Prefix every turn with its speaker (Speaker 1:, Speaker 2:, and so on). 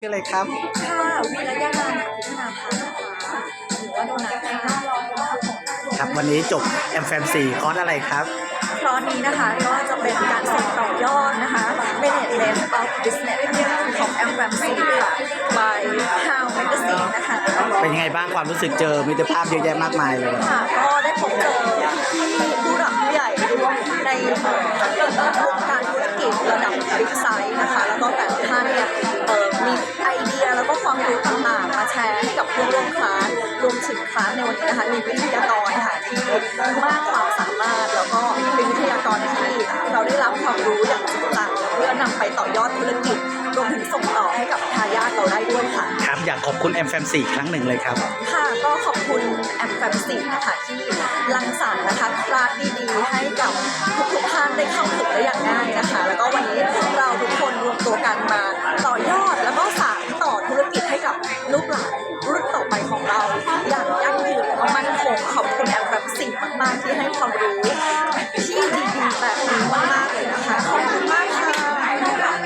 Speaker 1: ชื่ออะไรครับ
Speaker 2: ค่ะวิรยานันท์พิธนาภานะคะหรือว่าโดนัทค่ะ
Speaker 1: ครับ วันนี้จบแอมแฟมสี่คอร์สอะไรครับ
Speaker 2: คลอสนี้นะคะก็จะเป็นการส่งต่อยอดนะคะ Management of Business นะคะของ m อ m c ค่ะ by How Magazine นะคะ
Speaker 1: เป็นยังไงบ้างความรู้สึกเจอมิตรภาพเยอะแยะมากมายเลยวันนี้
Speaker 2: ค่ะก็ได้พบเจอผู้หลักผู้ใหญ่ในวงการธุรกิจระดับบิ๊กไซส์นะคะ ถึงคลาสในวันนี้นะคะมีวิทยากรค่ะที่มากความสามารถแล้วก็เป็นวิทยากรที่เราได้รับความรู้อย่างจริงจังเพื่อนำไปต่อยอดธุรกิจรวมถึงส่งต่อให้กับทายาทเราได้ด้วยค่ะ
Speaker 1: ครับอยากขอบคุณแอมแฟมสี่ครั้งหนึ่งเลยครับ
Speaker 2: ค่ะก็ขอบคุณแอมแฟมซีนะคะที่รังสรรค์นะคะคลาสดีๆให้กับทุกๆท่าน 马蹄还